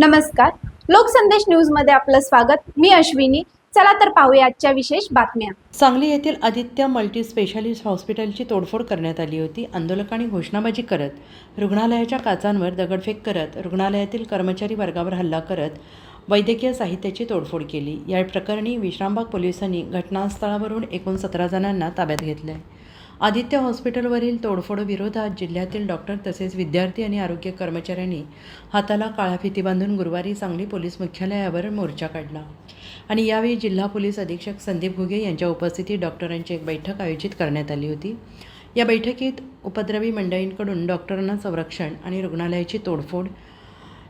नमस्कार. लोकसंदेश न्यूजमध्ये आपलं स्वागत. मी अश्विनी. चला तर पाहूया आजच्या विशेष बातम्या. सांगली येथील आदित्य मल्टी स्पेशालिस्ट हॉस्पिटलची तोडफोड करण्यात आली होती. आंदोलकांनी घोषणाबाजी करत रुग्णालयाच्या काचांवर दगडफेक करत रुग्णालयातील कर्मचारी वर्गावर हल्ला करत वैद्यकीय साहित्याची तोडफोड केली. या प्रकरणी विश्रामबाग पोलिसांनी घटनास्थळावरून एकूण सतरा जणांना ताब्यात घेतले आहे आदित्य हॉस्पिटलवरील तोडफोड विरोधात जिल्ह्यातील डॉक्टर तसेच विद्यार्थी आणि आरोग्य कर्मचाऱ्यांनी हाताला काळा फिती बांधून गुरुवारी सांगली पोलीस मुख्यालयावर मोर्चा काढला. आणि यावेळी जिल्हा पोलीस अधीक्षक संदीप घुगे यांच्या उपस्थितीत डॉक्टरांची एक बैठक आयोजित करण्यात आली होती. या बैठकीत उपद्रवी मंडळींकडून डॉक्टरांना संरक्षण आणि रुग्णालयाची तोडफोड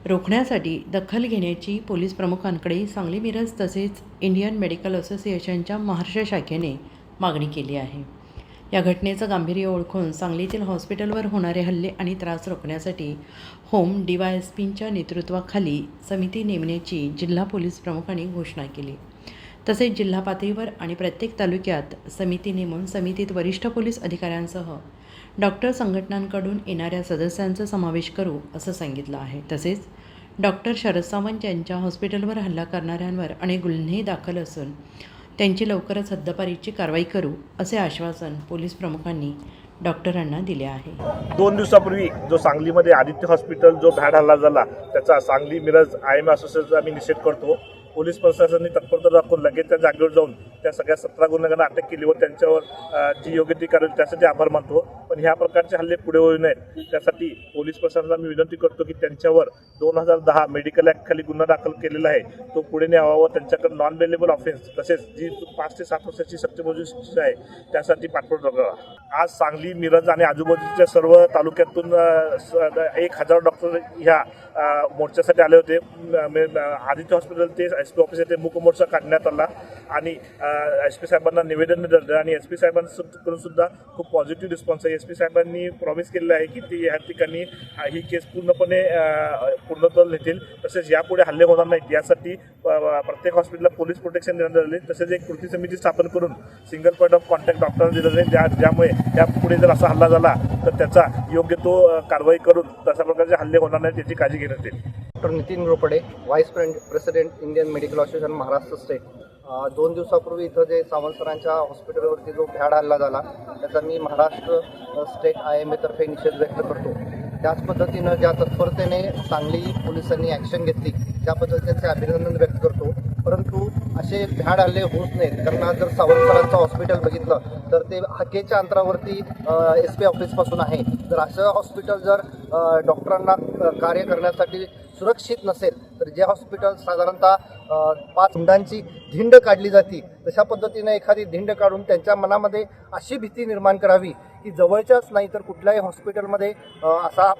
रोखण्यासाठी दखल घेण्याची पोलीस प्रमुखांकडे सांगली मिरज तसेच इंडियन मेडिकल असोसिएशनच्या महाराष्ट्र शाखेने मागणी केली आहे. या घटनेचं गांभीर्य ओळखून सांगलीतील हॉस्पिटलवर होणारे हल्ले आणि त्रास रोखण्यासाठी होम डी वाय एस पींच्या नेतृत्वाखाली समिती नेमण्याची जिल्हा पोलीस प्रमुखांनी घोषणा केली. तसेच जिल्हा पातळीवर आणि प्रत्येक तालुक्यात समिती नेमून समितीत वरिष्ठ पोलीस अधिकाऱ्यांसह डॉक्टर संघटनांकडून येणाऱ्या सदस्यांचा समावेश करू असं सांगितलं आहे. तसेच डॉक्टर शरद सावंत यांच्या हॉस्पिटलवर हल्ला करणाऱ्यांवर अनेक गुन्हे दाखल असून त्यांची लवकरच हद्दपारीची कारवाई करू असे आश्वासन पोलीस प्रमुखांनी डॉक्टरांना दिले आहे. दोन दिवसापूर्वी जो सांगलीमध्ये आदित्य हॉस्पिटल जो भॅड हल्ला झाला त्याचा सांगली मिरज आय एम असोसिएशनचा आम्ही निषेध करतो. पोलीस प्रशासनाने तत्परता दाखवून लगेच त्या जागेवर जाऊन त्या सगळ्या सतरा गुन्हेगारांना अटक केली व त्यांच्यावर जी योग्य ती करेल त्यासाठी आभार मानतो. पण ह्या प्रकारचे हल्ले पुढे होऊ नयेत. त्यासाठी पोलीस प्रशासनाला मी विनंती करतो की त्यांच्यावर दोन हजार दहा मेडिकल ॲक्ट खाली गुन्हा दाखल केलेला आहे. तो पुढे न्यावा व त्यांच्याकडे नॉन बेलेबल ऑफेन्स तसेच जी पाच ते सात वर्षाची सक्तीमोजी शिक्षा आहे त्यासाठी पाठपुरावा करावा आज सांगली मिरज आणि आजूबाजूच्या सर्व तालुक्यातून एक हजार डॉक्टर ह्या मोर्चासाठी आले होते. आदित्य हॉस्पिटल ते एस पी ऑफिस येथे मूक मोर्चा काढण्यात आला. आणि एस पी साहेबांना निवेदन दिलं आणि एस पी साहेबांकडून सुद्धा खूप पॉझिटिव्ह रिस्पॉन्स आहे. एस पी साहेबांनी प्रॉमिस केलेलं आहे की ते या ठिकाणी ही केस पूर्णपणे पूर्णत्व नेतील तसेच यापुढे हल्ले होणार नाहीत. यासाठी प्रत्येक हॉस्पिटलला पोलीस प्रोटेक्शन देण्यात आले तसेच एक कृती समिती स्थापन करून single point of contact doctor दिलं जाईल ज्या ज्यामुळे यापुढे जर असा हल्ला झाला तर त्याचा योग्य तो कारवाई करून तशा प्रकारचे हल्ले होणार नाहीत याची काळजी घेण्यात येईल. Doctor Nitin Ropade vice president Indian medical association Maharashtra state दोन दिवसापूर्वी इथं जे सावंत सरांच्या हॉस्पिटलवरती जो भ्याड हल्ला झाला त्याचा मी महाराष्ट्र स्टेट आय एम एतर्फे निषेध व्यक्त करतो. त्याच पद्धतीनं ज्या तत्परतेने सांगली पोलिसांनी ॲक्शन घेतली त्या त्यांचे अभिनंदन व्यक्त करतो. परंतु असे भ्याड हल्ले होत नाहीत कारण आज जर सावंत सरांचं हॉस्पिटल बघितलं तर ते हाकेच्या अंतरावरती एस पी ऑफिसपासून आहे. जर असं हॉस्पिटल जर डॉक्टरांना कार्य करण्यासाठी सुरक्षित नसेल तर जे हॉस्पिटल साधारणतः पाच हुंडांची धिंड काढली जाते तशा पद्धतीने एखादी धिंड काढून त्यांच्या मनामध्ये अशी भीती निर्माण करावी की जवळच्याच नाही तर कुठल्याही हॉस्पिटलमध्ये असा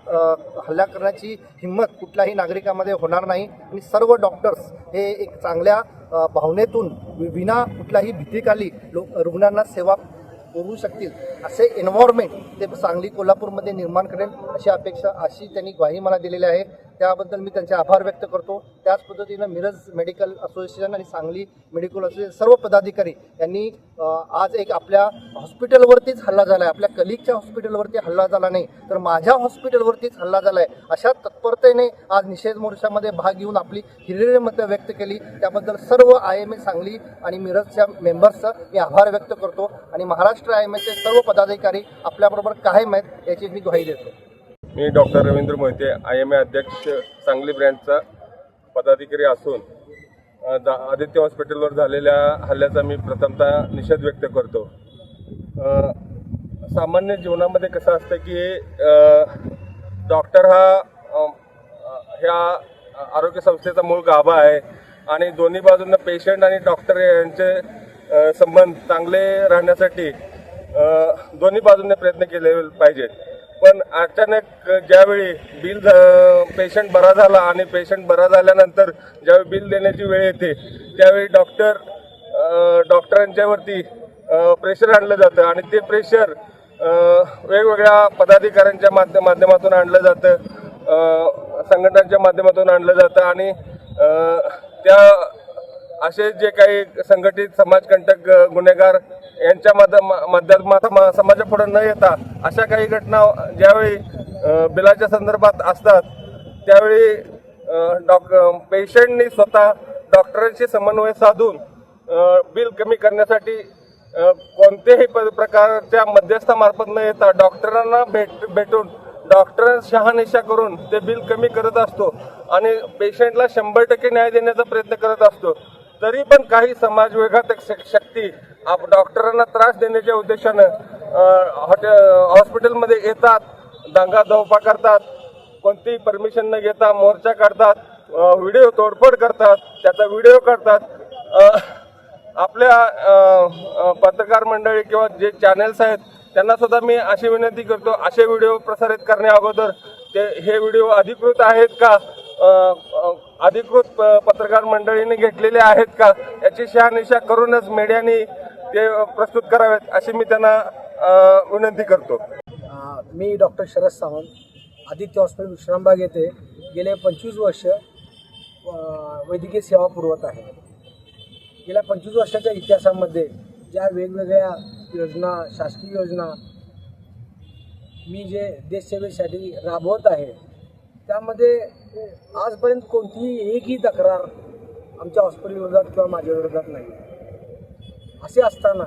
हल्ला करण्याची हिंमत कुठल्याही नागरिकामध्ये होणार नाही. आणि सर्व डॉक्टर्स हे एक चांगल्या भावनेतून विना कुठल्याही भीतीखाली लोक रुग्णांना सेवा पुरवू शकतील असे एन्व्हायरमेंट ते सांगली कोल्हापूरमध्ये निर्माण करेल अशी अपेक्षा अशी त्यांनी ग्वाही मला दिलेली आहे. त्याबद्दल मी त्यांचे आभार व्यक्त करतो. त्याच पद्धतीनं मिरज मेडिकल असोसिएशन आणि सांगली मेडिकल असोसिएशन सर्व पदाधिकारी यांनी आज एक आपल्या हॉस्पिटलवरतीच हल्ला झाला आहे आपल्या कलिगच्या हॉस्पिटलवरती हल्ला झाला नाही तर माझ्या हॉस्पिटलवरतीच हल्ला झाला आहे अशा तत्परतेने आज निषेध मोर्चामध्ये भाग घेऊन आपली हिरिरी मतं व्यक्त केली. त्याबद्दल सर्व आय एम ए सांगली आणि मिरजच्या मेंबर्सचं मी आभार व्यक्त करतो. आणि महाराष्ट्र आय एम एचे सर्व पदाधिकारी आपल्याबरोबर कायम आहेत याची मी ग्वाही देतो. मी doctor Ravindra Mohite I M A अध्यक्ष सांगली ब्रँचचा पदाधिकारी असून दा- आदित्य हॉस्पिटलवर झालेल्या हल्ल्याचा मी प्रथमतः निषेध व्यक्त करतो. सामान्य जीवनामध्ये कसं असतं की डॉक्टर हा ह्या आरोग्य संस्थेचा मूळ गाभा आहे आणि दोन्ही बाजूंना पेशंट आणि डॉक्टर यांचे संबंध चांगले राहण्यासाठी दोन्ही बाजूंनी प्रयत्न केले पाहिजेत. पण अचानक ज्यावेळी बिल पेशंट बरा झाला आणि पेशंट बरा झाल्यानंतर ज्यावेळी बिल देण्याची वेळ येते त्यावेळी डॉक्टर डॉक्टरांच्यावरती प्रेशर आणलं जातं आणि ते प्रेशर वेगवेगळ्या पदाधिकाऱ्यांच्या माध्य माध्यमातून आणलं जातं संघटनांच्या माध्यमातून आणलं जातं आणि त्या असे जे काही संघटित समाजकंटक गुन्हेगार यांच्या माध्यमात समाजापुढे न येता अशा काही घटना ज्यावेळी बिलाच्या संदर्भात असतात त्यावेळी डॉक पेशंटनी स्वतः डॉक्टरांशी समन्वय साधून बिल कमी करण्यासाठी कोणत्याही प- प्रकारच्या मध्यस्थामार्फत न येता डॉक्टरांना भेट भेटून डॉक्टर शहानिशा करून ते बिल कमी करत असतो आणि पेशंटला शंभर टक्के न्याय देण्याचा प्रयत्न करत असतो. तरी पण काही समाज विघातक शक्ती आप डॉक्टरांना त्रास देण्याच्या उद्देशानं हॉटे हॉस्पिटलमध्ये येतात दांगा धोपा करतात कोणतीही परमिशन न घेता मोर्चा काढतात व्हिडिओ तोडफोड करतात त्याचा व्हिडिओ काढतात. आपल्या पत्रकार मंडळी किंवा जे चॅनेल्स आहेत त्यांना सुद्धा मी अशी विनंती करतो असे व्हिडिओ प्रसारित करण्या अगोदर ते हे व्हिडिओ अधिकृत आहेत का? अधिकृत प- पत्रकार मंडळीने घेतलेले आहेत का? याची शहानिशा करूनच मीडियाने ते प्रस्तुत करावेत अशी मी त्यांना विनंती करतो. मी डॉक्टर शरद सावंत आदित्य हॉस्पिटल विश्रामबाग येथे गेले पंचवीस वर्ष वैद्यकीय सेवा पुरवत आहे. गेल्या पंचवीस वर्षाच्या इतिहासामध्ये ज्या वेगवेगळ्या योजना शासकीय योजना मी जे देशसेवेसाठी राबवत आहे त्यामध्ये आजपर्यंत कोणतीही एकही तक्रार आमच्या हॉस्पिटल विरोधात किंवा माझ्या विरोधात नाही. असे असताना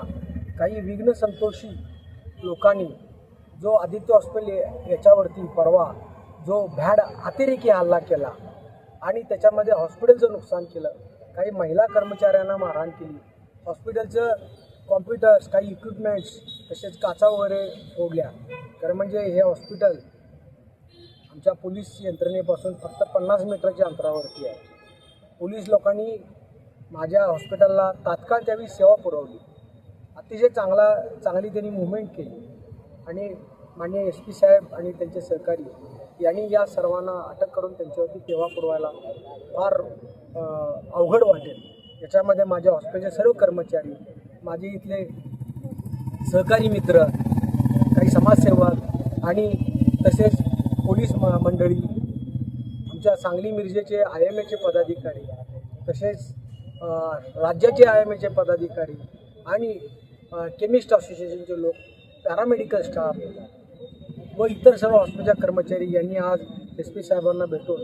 काही विघ्न संतोषी लोकांनी जो आदित्य हॉस्पिटल याच्यावरती परवा जो भॅड अतिरेकी हल्ला केला आणि त्याच्यामध्ये हॉस्पिटलचं नुकसान केलं काही महिला कर्मचाऱ्यांना मारहाण केली हॉस्पिटलचं कॉम्प्युटर्स काही इक्विपमेंट्स तसेच काचा वगैरे फोडल्या. तर म्हणजे हे हॉस्पिटल आमच्या पोलीस यंत्रणेपासून फक्त पन्नास मीटरच्या अंतरावरती आहे. पोलीस लोकांनी माझ्या हॉस्पिटलला तात्काळ त्यावेळी सेवा पुरवली. अतिशय चांगला चांगली त्यांनी मुवमेंट केली. आणि माननीय एस पी साहेब आणि त्यांचे सहकारी यांनी या सर्वांना अटक करून त्यांच्यावरती सेवा पुरवायला फार अवघड वाटेल. याच्यामध्ये माझ्या हॉस्पिटलचे सर्व कर्मचारी माझे इथले सहकारी मित्र काही समाजसेवक आणि तसेच पोलीस मंडळी आमच्या सांगली मिरजेचे आय एम एचे पदाधिकारी तसेच राज्याचे आय एम एचे पदाधिकारी आणि केमिस्ट असोसिएशनचे लोक पॅरामेडिकल स्टाफ व इतर सर्व हॉस्पिटलच्या कर्मचारी यांनी आज एस पी साहेबांना भेटून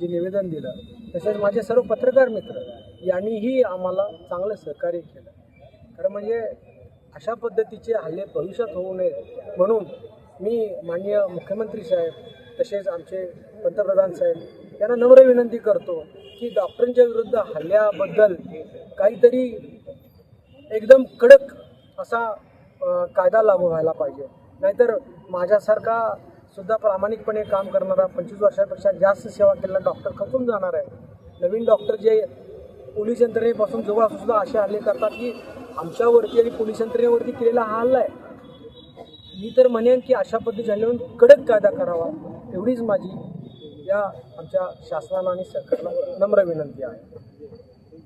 जे निवेदन दिलं. तसेच माझे सर्व पत्रकार मित्र यांनीही आम्हाला चांगलं सहकार्य केलं. खरं म्हणजे अशा पद्धतीचे हल्ले भविष्यात होऊ नयेत म्हणून मी माननीय मुख्यमंत्री साहेब तसेच आमचे पंतप्रधान साहेब यांना नम्र विनंती करतो की डॉक्टरांच्या विरुद्ध हल्ल्याबद्दल काहीतरी एकदम कडक असा कायदा लागू व्हायला पाहिजे. नाहीतर माझ्यासारखा सुद्धा प्रामाणिकपणे काम करणारा पंचवीस वर्षापेक्षा जास्त सेवा केलेला डॉक्टर खचून जाणार आहे. नवीन डॉक्टर जे पोलीस यंत्रणेपासून जवळ सुद्धा असे हल्ले करतात की आमच्यावरती आणि पोलीस यंत्रणेवरती केलेला हा हल्ला आहे. मी तर म्हणेन की अशा पद्धती कडक कायदा करावा. एवढीच माझी या आमच्या शासनाला आणि सरकारला नम्र विनंती आहे.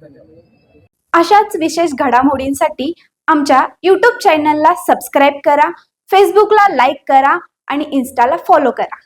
धन्यवाद. अशाच विशेष घडामोडींसाठी आमच्या यूट्यूब चॅनलला सबस्क्राईब करा फेसबुकला लाईक करा आणि इन्स्टाला फॉलो करा.